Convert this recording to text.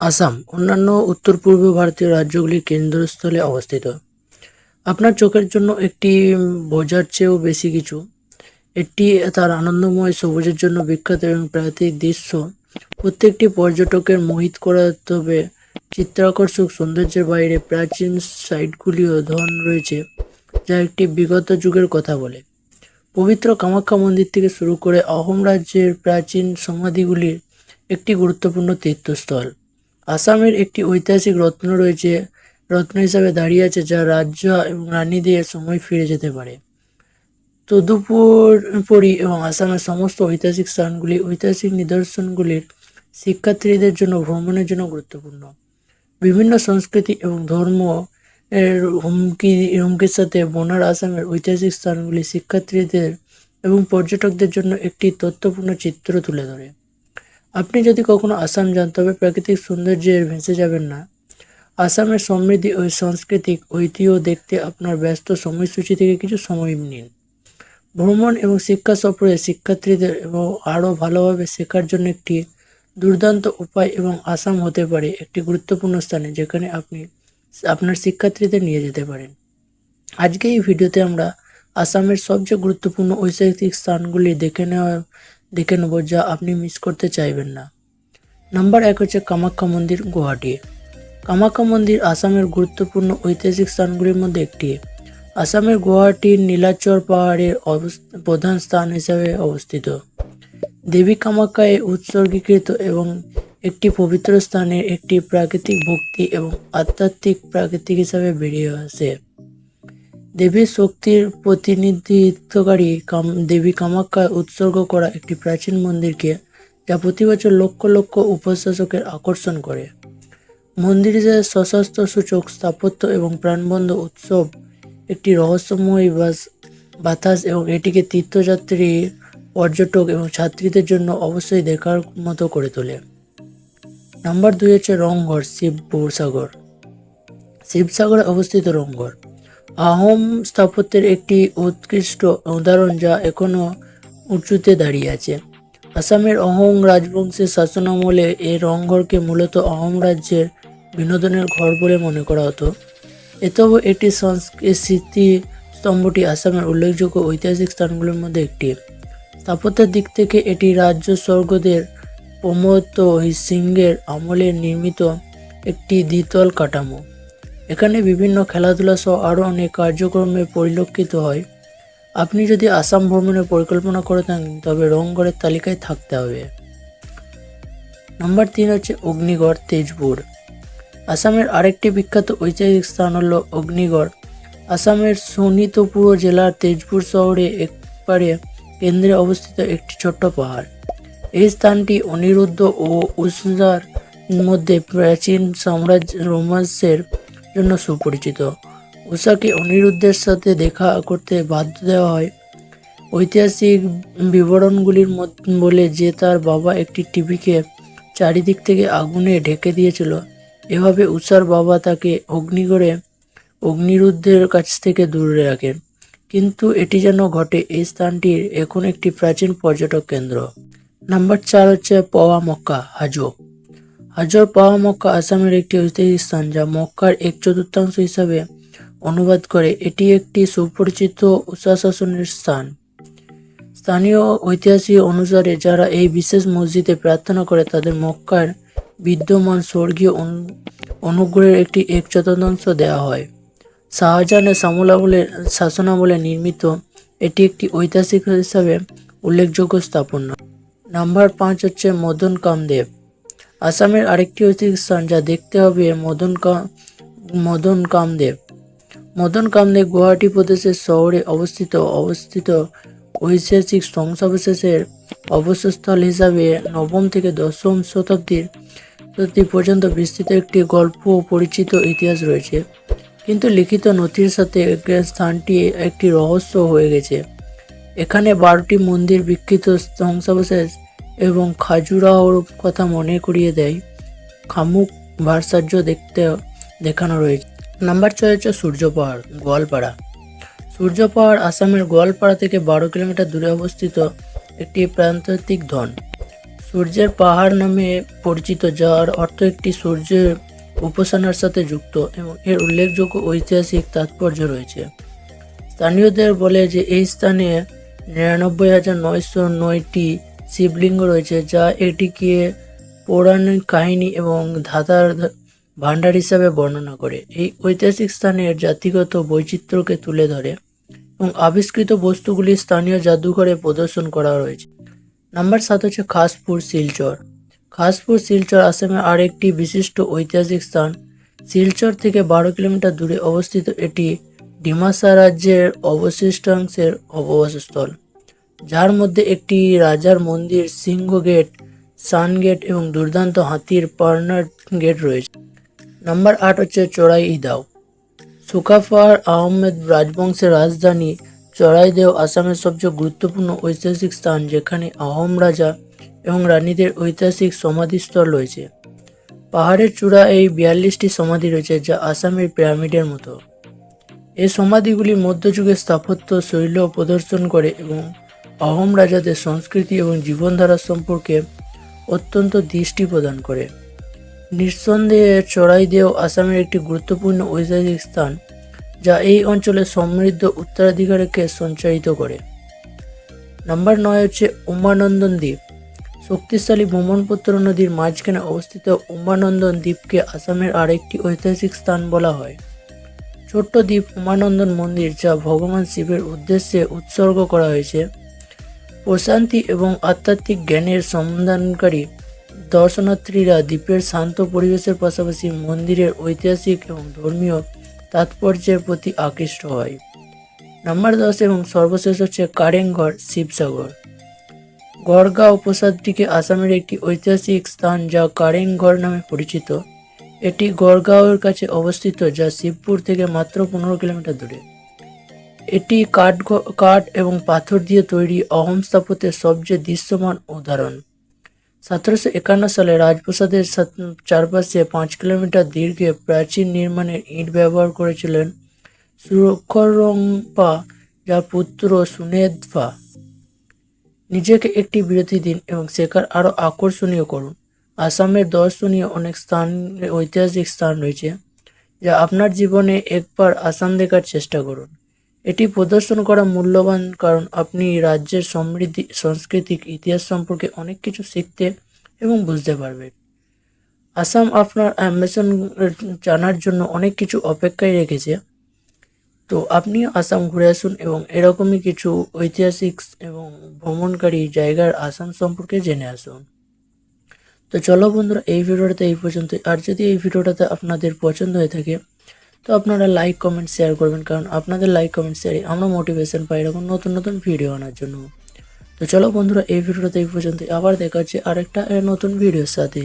আসাম, অন্যান্য উত্তর পূর্ব ভারতীয় রাজ্যগুলির কেন্দ্রস্থলে অবস্থিত। আপনার চোখের জন্য একটি বোঝার চেয়েও বেশি কিছু। এটি তার আনন্দময় সবুজের জন্য বিখ্যাত এবং প্রাকৃতিক দৃশ্য। প্রত্যেকটি পর্যটকের মোহিত করা তবে চিত্রাকর্ষক সৌন্দর্যের বাইরে প্রাচীন সাইটগুলিও ধন রয়েছে, যা একটি বিগত যুগের কথা বলে। পবিত্র কামাখ্যা মন্দির থেকে শুরু করে অহোম রাজ্যের প্রাচীন সমাধিগুলির একটি গুরুত্বপূর্ণ তীর্থস্থল। আসামের একটি ঐতিহাসিক রত্ন রয়েছে, রত্ন হিসাবে দাঁড়িয়ে আছে যা রাজ্য এবং রানীদের সময় ফিরে যেতে পারে। তদুপরি এবং আসামের সমস্ত ঐতিহাসিক স্থানগুলি, ঐতিহাসিক নিদর্শনগুলির শিক্ষার্থীদের জন্য ভ্রমণের জন্য গুরুত্বপূর্ণ। বিভিন্ন সংস্কৃতি এবং ধর্ম এর হুমকি, হুমকির সাথে বনার আসামের ঐতিহাসিক স্থানগুলি শিক্ষার্থীদের এবং পর্যটকদের জন্য একটি তথ্যপূর্ণ চিত্র তুলে ধরে। আপনি যদি কখনো আসাম যান, তবে প্রাকৃতিক সৌন্দর্যের ভেসে যাবেন না। আসামের সমৃদ্ধি ও সাংস্কৃতিক ঐতিহ্য দেখতে আপনার ব্যস্ত সময়সূচি থেকে কিছু সময় নিন। ভ্রমণ এবং শিক্ষা সফরে শিক্ষার্থীদের এবং আরও ভালোভাবে শেখার জন্য একটি দুর্দান্ত উপায় এবং আসাম হতে পারে একটি গুরুত্বপূর্ণ স্থানে যেখানে আপনি আপনার শিক্ষার্থীদের নিয়ে যেতে পারেন। আজকে এই ভিডিওতে আমরা আসামের সবচেয়ে গুরুত্বপূর্ণ ঐতিহাসিক স্থানগুলি দেখে নেওয়া দেখে নেব যা আপনি মিস করতে চাইবেন না। নাম্বার এক হচ্ছে কামাখ্যা মন্দির গুয়াহাটি। কামাখ্যা মন্দির আসামের গুরুত্বপূর্ণ ঐতিহাসিক স্থানগুলির মধ্যে একটি। আসামের গুয়াহাটির নীলাচর পাহাড়ের প্রধান স্থান হিসাবে অবস্থিত। দেবী কামাখ্যায় উৎসর্গীকৃত এবং একটি পবিত্র স্থানের একটি প্রাকৃতিক ভক্তি এবং আধ্যাত্মিক প্রাকৃতিক হিসাবে বেরিয়ে আসে। দেবীর শক্তির প্রতিনিধিত্বকারী কাম- দেবী কামাখ্যা উৎসর্গ করা একটি প্রাচীন মন্দিরকে যা প্রতি বছর লক্ষ লক্ষ উপস্থাসকের আকর্ষণ করে। মন্দিরের সশস্ত্র সূচক, স্থাপত্য এবং প্রাণবন্ধ উৎসব, একটি রহস্যময় বাতাস এবং এটিকে তীর্থযাত্রী, পর্যটক এবং ছাত্রীদের জন্য অবশ্যই দেখার মতো করে তোলে। নাম্বার দুই হচ্ছে রংঘর শিবসাগর শিবসাগরে অবস্থিত রংঘর। আহোম স্থাপত্যের একটি উৎকৃষ্ট উদাহরণ যা এখনও উঁচুতে দাঁড়িয়ে আছে। আসামের অহোম রাজবংশের শাসনামলে এই রংঘরকে মূলত অহোম রাজ্যের বিনোদনের ঘর বলে মনে করা হতো। এতেও এটি সংস্কৃতি স্তম্ভটি আসামের উল্লেখযোগ্য ঐতিহাসিক স্থানগুলির মধ্যে একটি। স্থাপত্যের দিক থেকে এটি রাজ্য স্বর্গদের প্রমোদ সিংহের আমলে নির্মিত একটি দ্বিতল কাঠামো। এখানে বিভিন্ন খেলাধুলা সহ আরও অনেক কার্যক্রমে পরিলক্ষিত হয়। আপনি যদি আসাম ভ্রমণের পরিকল্পনা করে থাকেন, তবে রংগড়ের তালিকায় থাকতে হবে। নাম্বার তিন হচ্ছে অগ্নিগড়, তেজপুর। আসামের আরেকটি বিখ্যাত ঐতিহাসিক স্থান হল অগ্নিগড়। আসামের সোনিতপুর জেলার তেজপুর শহরে একবারে কেন্দ্রে অবস্থিত একটি ছোট্ট পাহাড়। এই স্থানটি অনিরুদ্ধ ও উষার মধ্যে প্রাচীন সাম্রাজ্য রোমান্সের জন্য সুপরিচিত। উষাকে অনিরুদ্ধের সাথে দেখা করতে বাধ্য দেওয়া হয়। ঐতিহাসিক বিবরণগুলির বলে যে তার বাবা একটি টিভিকে চারিদিক থেকে আগুনে ঢেকে দিয়েছিল, এভাবে উষার বাবা তাকে অগ্নিগড়ে অগ্নিরুদ্ধের কাছ থেকে দূরে রাখেন কিন্তু এটি যেন ঘটে, এই স্থানটির এখন একটি প্রাচীন পর্যটক কেন্দ্র। নাম্বার চার হচ্ছে পাওয়া মক্কা হাজো। হাজর পাওয়া মক্কা আসামের একটি ঐতিহাসিক স্থান, যা মক্কার এক চতুর্থাংশ হিসাবে অনুবাদ করে। এটি একটি সুপরিচিত উষাশাসনের স্থান। স্থানীয় ঐতিহাসিক অনুসারে যারা এই বিশেষ মসজিদে প্রার্থনা করে, তাদের মক্কার বিদ্যমান স্বর্গীয় অনু- অনুগ্রহের একটি এক চতুর্থাংশ দেওয়া হয়। শাহজাহানের সামলামলে শাসনামলে নির্মিত এটি একটি ঐতিহাসিক হিসাবে উল্লেখযোগ্য স্থাপনা। নাম্বার পাঁচ হচ্ছে মদন কামদেব। আসামের আরেকটি ঐতিহাসিক স্থান যা দেখতে হবে মদন মদন কামদেব। মদন কামদেব গুয়াহাটি প্রদেশের শহরে অবস্থিত অবস্থিত ঐতিহাসিক ধ্বংসাবশেষের অবস্থানস্থল হিসাবে নবম থেকে দশম শতাব্দীর শতাব্দী পর্যন্ত বিস্তৃত একটি গল্প পরিচিত ইতিহাস রয়েছে। কিন্তু লিখিত নথির সাথে স্থানটি একটি রহস্য হয়ে গেছে। এখানে বারোটি মন্দির বিক্ষিত ধ্বংসাবশেষ এবং খাজুরাহোর কথা মনে করিয়ে দেয়। খামুক ভাস্কর্য দেখতে, দেখানো রয়েছে। নাম্বার ছয় হচ্ছে সূর্য পাহাড় গোয়ালপাড়া। সূর্য পাহাড় আসামের গোয়ালপাড়া থেকে বারো কিলোমিটার দূরে অবস্থিত একটি প্রান্তিক ধন। সূর্যের পাহাড় নামে পরিচিত, যার অর্থ একটি সূর্যের উপাসনার সাথে যুক্ত এবং এর উল্লেখযোগ্য ঐতিহাসিক তাৎপর্য রয়েছে। স্থানীয়দের বলে যে, এই স্থানে নিরানব্বই হাজার নয়শো নয়টি শিবলিঙ্গ রয়েছে, যা এটিকে পৌরাণিক কাহিনী এবং ধাঁধার ধ- ভাণ্ডার হিসাবে বর্ণনা করে। এই ঐতিহাসিক স্থানের জাতিগত বৈচিত্র্যকে তুলে ধরে এবং আবিষ্কৃত বস্তুগুলি স্থানীয় জাদুঘরে প্রদর্শন করা রয়েছে। নাম্বার সাত হচ্ছে খাসপুর শিলচর। খাসপুর শিলচর আসামের আরেকটি বিশিষ্ট ঐতিহাসিক স্থান। শিলচর থেকে বারো কিলোমিটার দূরে অবস্থিত এটি ডিমাসা রাজ্যের অবশিষ্টাংশের অববাসস্থল। যার মধ্যে একটি রাজার মন্দির, সিংহ গেট, সান গেট এবং দুর্দান্ত হাতির পার্নার গেট রয়েছে। নাম্বার আট হচ্ছে চড়াই ইদাও। সুকাফার আহমেদ রাজবংশের রাজধানী চড়াইদেও আসামের সবচেয়ে গুরুত্বপূর্ণ ঐতিহাসিক স্থান, যেখানে আহোম রাজা এবং রানীদের ঐতিহাসিক সমাধিস্থল রয়েছে। পাহাড়ের চূড়া এই বিয়াল্লিশটি সমাধি রয়েছে, যা আসামের পিরামিডের মতো। এই সমাধিগুলি মধ্যযুগের স্থাপত্য, শৈল প্রদর্শন করে এবং আহোম রাজাদের সংস্কৃতি এবং জীবনধারা সম্পর্কে অত্যন্ত দৃষ্টি প্রদান করে। নিঃসন্দেহে চড়াইদেও আসামের একটি গুরুত্বপূর্ণ ঐতিহাসিক স্থান, যা এই অঞ্চলের সমৃদ্ধ উত্তরাধিকারকে সঞ্চারিত করে। নাম্বার নয় হচ্ছে উমানন্দন দ্বীপ। শক্তিশালী ব্রহ্মপুত্র নদীর মাঝখানে অবস্থিত উমানন্দন দ্বীপকে আসামের আরেকটি ঐতিহাসিক স্থান বলা হয়। ছোট্ট দ্বীপ উমানন্দন মন্দির, যা ভগবান শিবের উদ্দেশ্যে উৎসর্গ করা হয়েছে। প্রশান্তি এবং আধ্যাত্মিক জ্ঞানের সন্ধানকারী দর্শনার্থীরা দ্বীপের শান্ত পরিবেশের পাশাপাশি মন্দিরের ঐতিহাসিক এবং ধর্মীয় তাৎপর্যের প্রতি আকৃষ্ট হয়। নাম্বার দশ এবং সর্বশেষ হচ্ছে কারেংঘর শিবসাগর। গড়গাঁও প্রসাদটিকে আসামের একটি ঐতিহাসিক স্থান যা কারেংঘর নামে পরিচিত। এটি গড়গাঁওয়ের কাছে অবস্থিত যা শিবপুর থেকে মাত্র পনেরো কিলোমিটার দূরে। এটি কাঠ কাঠ এবং পাথর দিয়ে তৈরি অহম স্থাপত্যের সবচেয়ে দৃশ্যমান উদাহরণ। সতেরোশো একান্ন সালে রাজপ্রাসাদের চারপাশে পাঁচ কিলোমিটার দীর্ঘে প্রাচীন নির্মাণের ইট ব্যবহার করেছিলেন সুরক্ষরংপা যার পুত্র সুনেদফা। নিজেকে একটি বিরতি দিন এবং শেখার আরও আকর্ষণীয় করুন। আসামের দর্শনীয় অনেক স্থান, ঐতিহাসিক স্থান রয়েছে, যা আপনার জীবনে একবার আসাম দেখার চেষ্টা করুন। এটি প্রদর্শন করা মূল্যবান কারণ আপনি রাজ্যের সমৃদ্ধি, সাংস্কৃতিক ইতিহাস সম্পর্কে অনেক কিছু শিখতে এবং বুঝতে পারবেন। আসাম আপনার অ্যাম্বিশন জানার জন্য অনেক কিছু অপেক্ষায় রেখেছে। তো আপনিও আসাম ঘুরে আসুন এবং এরকমই কিছু ঐতিহাসিক এবং ভ্রমণকারী জায়গার আসাম সম্পর্কে জেনে আসুন। তো চলো বন্ধুরা, এই ভিডিওটাতে এই পর্যন্ত আর যদি এই ভিডিওটাতে আপনাদের পছন্দ হয়ে থাকে তো আপনারা লাইক কমেন্ট শেয়ার করবেন, কারণ আপনাদের লাইক কমেন্ট শেয়ারে আমরা মোটিভেশন পাই এরকম নতুন নতুন ভিডিও আনার জন্য। তো চলো বন্ধুরা, এই ভিডিওটাতে এই পর্যন্ত আবার দেখা হচ্ছে আরেকটা নতুন ভিডিওর সাথে।